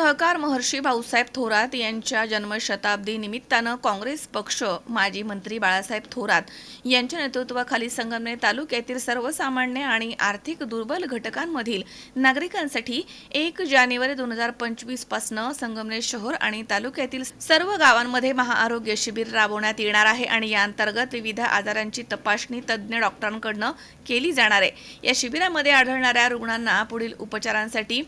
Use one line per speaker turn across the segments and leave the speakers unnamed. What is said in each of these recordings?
सहकार महर्षी भाऊसाहेब थोरात यांच्या जन्मशताब्दी निमित्तानं काँग्रेस पक्ष माजी मंत्री बाळासाहेब थोरात यांच्या नेतृत्वाखाली संगमनेर तालुक्यातील सर्वसामान्य आणि आर्थिक दुर्बल घटकांमधील नागरिकांसाठी एक जानेवारी दोन हजार पंचवीस पासनं संगमनेर शहर आणि तालुक्यातील सर्व गावांमध्ये महाआरोग्य शिबिर राबवण्यात येणार आहे आणि या अंतर्गत विविध आजारांची तपासणी तज्ज्ञ डॉक्टरांकडनं केली जाणार आहे. या शिबिरामध्ये आढळणाऱ्या रुग्णांना पुढील उपचारांसाठी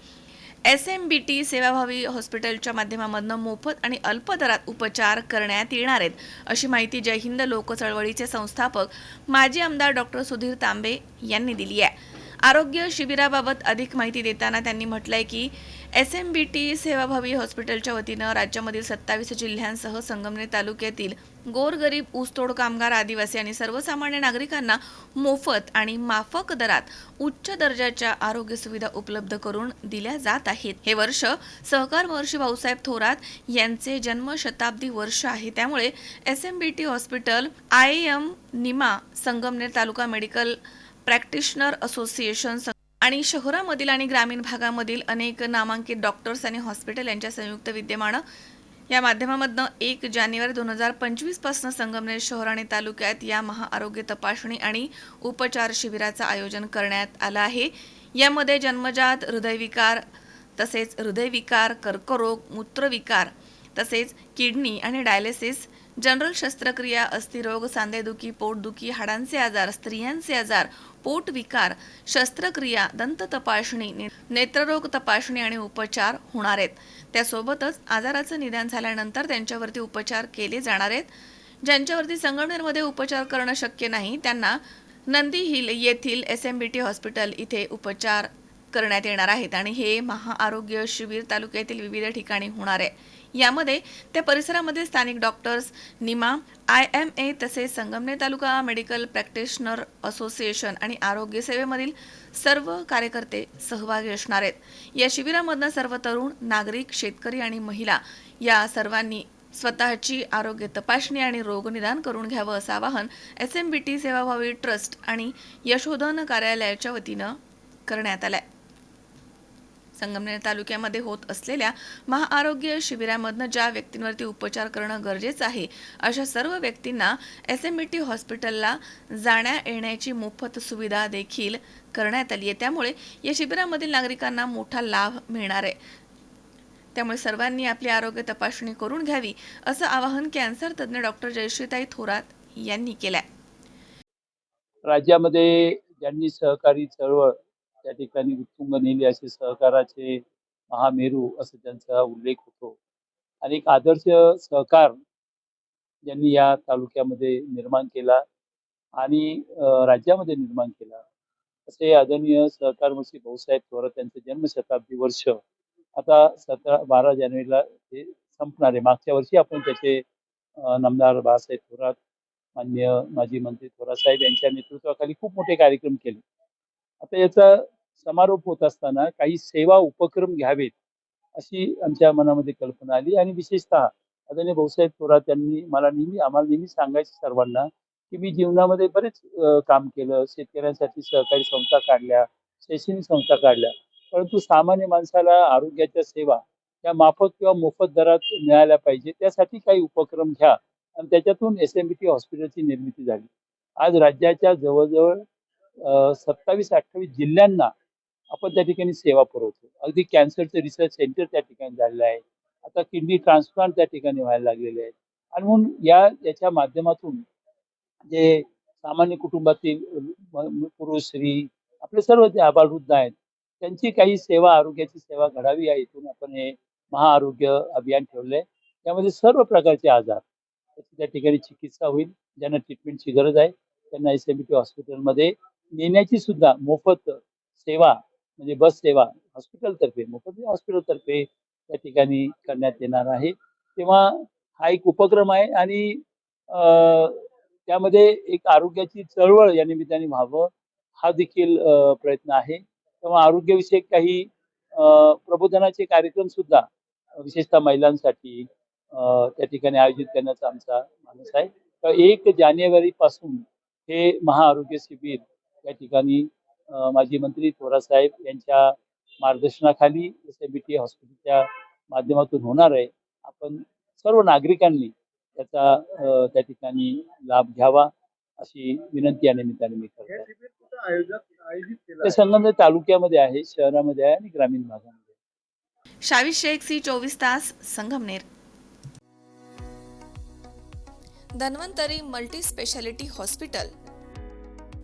एस एम बी टी सेवाभावी हॉस्पिटलच्या माध्यमामधनं मोफत आणि अल्प दरात उपचार करण्यात येणार आहेत अशी माहिती जय हिंद लोक चळवळीचे संस्थापक माजी आमदार डॉक्टर सुधीर तांबे यांनी दिली आहे. आरोग्य शिबिराबाबत अधिक माहिती देताना त्यांनी म्हटलंय की एस एम बी टी सेवाभावी हॉस्पिटलच्या वतीनं राज्यामधील सत्तावीस जिल्ह्यांसह संगमनेर तालुक्यातील गोरगरीब ऊसतोड कामगार आदिवासी आणि सर्वसामान्य नागरिकांना मोफत आणि माफक दरात उच्च दर्जाच्या आरोग्य सुविधा उपलब्ध करून दिल्या जात आहेत. हे वर्ष सहकार महर्षी भाऊसाहेब थोरात यांचे जन्मशताब्दी वर्ष आहे. त्यामुळे S M B T hospital I M NIMA Sangamner taluka medical practitioner association सं- आणि शहरामधील आणि ग्रामीण भागामधील अनेक नामांकित डॉक्टर्स आणि हॉस्पिटल यांच्या संयुक्त विद्यमानं या माध्यमामधनं एक जानेवारी दोन हजार पंचवीसपासून संगमनेर शहर आणि तालुक्यात या महाआरोग्य तपासणी आणि उपचार शिबिराचं आयोजन करण्यात आलं आहे. यामध्ये जन्मजात हृदयविकार तसेच हृदयविकार कर्करोग मूत्रविकार तसेच किडनी आणि डायलिसिस जनरल शस्त्रक्रिया अस्थिरोग सांधेदुखी पोटदुखी हाडांचे आजार स्त्रियांचे आजार पोटविकार शस्त्रक्रिया दंत तपासणी नेत्ररोग तपासणी आणि उपचार होणार आहेत. त्यासोबतच आजाराचं निदान झाल्यानंतर त्यांच्यावरती उपचार केले जाणार आहेत. ज्यांच्यावरती संगमनेरमध्ये उपचार करणं शक्य नाही त्यांना नंदी हिल येथील S M B T hospital इथे उपचार करण्यात येणार आहेत आणि हे महाआरोग्य शिबिर तालुक्यातील विविध ठिकाणी होणार आहे. यामध्ये त्या परिसरामध्ये स्थानिक doctors Nima I M A तसेच Sangamner taluka medical practitioner association आणि आरोग्य सेवेमधील सर्व कार्यकर्ते सहभागी असणार आहेत. या शिबिरामधनं सर्व तरुण नागरिक शेतकरी आणि महिला या सर्वांनी स्वतःची आरोग्य तपासणी आणि रोगनिदान करून घ्यावं असं आवाहन एस एम बी टी सेवाभावी ट्रस्ट आणि यशोधन कार्यालयाच्या वतीनं करण्यात आलंय. संगमनेर तालुक्यामध्ये होत असलेल्या महाआरोग्य शिबिरामधनं ज्या व्यक्तींवरती उपचार करणं गरजेचं आहे अशा सर्व व्यक्तींना एस एम टी हॉस्पिटलला जाण्या येण्याची मोफत सुविधा देखील करण्यात आली आहे. त्यामुळे या शिबिरामधील नागरिकांना मोठा लाभ मिळणार आहे. त्यामुळे सर्वांनी आपली आरोग्य तपासणी करून घ्यावी असं आवाहन कॅन्सर तज्ज्ञ डॉक्टर जयश्रीताई थोरात यांनी केलंय.
राज्यामध्ये ज्यांनी सहकारी चळवळ त्या ठिकाणी उत्तुंग नेली असे सहकाराचे महामेरू असं त्यांचा उल्लेख होतो. आणि एक आदर्श सहकार ज्यांनी या तालुक्यामध्ये निर्माण केला आणि राज्यामध्ये निर्माण केला. असे आदरणीय सहकार मंत्री भाऊसाहेब थोरात यांचं जन्मशताब्दी वर्ष आता सतरा बारा जानेवारीला ते संपणार आहे. मागच्या वर्षी आपण त्याचे नमदार नामदार बाळासाहेब थोरात मान्य माजी मंत्री थोरात साहेब यांच्या नेतृत्वाखाली खूप मोठे कार्यक्रम केले. आता याचा समारोप होत असताना काही सेवा उपक्रम घ्यावेत अशी आमच्या मनामध्ये कल्पना आली. आणि विशेषतः आदरणीय भाऊसाहेब थोरात यांनी मला नेहमी आम्हाला नेहमी सांगायचं सर्वांना की मी जीवनामध्ये बरेच काम केलं शेतकऱ्यांसाठी सहकारी संस्था काढल्या शैक्षणिक संस्था काढल्या. परंतु सामान्य माणसाला आरोग्याच्या सेवा त्या माफक किंवा मोफत दरात मिळाल्या पाहिजे त्यासाठी काही उपक्रम घ्या. आणि त्याच्यातून एस एम बी टी हॉस्पिटलची निर्मिती झाली. आज राज्याच्या जवळजवळ सत्तावीस अठ्ठावीस जिल्ह्यांना आपण त्या ठिकाणी सेवा पुरवतो. अगदी कॅन्सरचं रिसर्च सेंटर त्या ठिकाणी झालेलं आहे. आता किडनी ट्रान्सप्लांट त्या ठिकाणी व्हायला लागलेले आहेत. आणि म्हणून या याच्या माध्यमातून जे सामान्य कुटुंबातील पुरुष स्त्री आपले सर्व जे आबालवृद्ध आहेत त्यांची काही सेवा आरोग्याची सेवा घडावी या इथून आपण हे महाआरोग्य अभियान ठेवलं आहे त्यामध्ये सर्व प्रकारचे आजार त्याची त्या ठिकाणी चिकित्सा होईल ज्यांना ट्रीटमेंटची गरज आहे त्यांना एस एम बी टी हॉस्पिटलमध्ये नेण्याची सुद्धा मोफत सेवा म्हणजे बस सेवा हॉस्पिटलतर्फे मोफत हॉस्पिटलतर्फे त्या ठिकाणी करण्यात येणार आहे. तेव्हा हा एक उपक्रम आहे आणि त्यामध्ये एक आरोग्याची चळवळ या निमित्ताने व्हावं हा देखील प्रयत्न आहे. तेव्हा आरोग्यविषयक काही प्रबोधनाचे कार्यक्रम सुद्धा विशेषतः महिलांसाठी त्या ठिकाणी आयोजित करण्याचा आमचा मानस आहे. तर एक जानेवारीपासून हे महाआरोग्य शिबिर या ठिकाणी माजी मंत्री थोरात साहेब यांच्या मार्गदर्शनाखाली एस एम बी टी हॉस्पिटलच्या माध्यमातून होणार आहे. आपण सर्व नागरिकांनी त्याचा त्या ठिकाणी लाभ घ्यावा अशी विनंती या निमित्ताने मी करतो ते संगमनेर तालुक्यामध्ये आहे शहरामध्ये आहे आणि ग्रामीण भागामध्ये.
शावी शेख सी चोवीस तास Sangamner. Dhanvantari multi speciality hospital.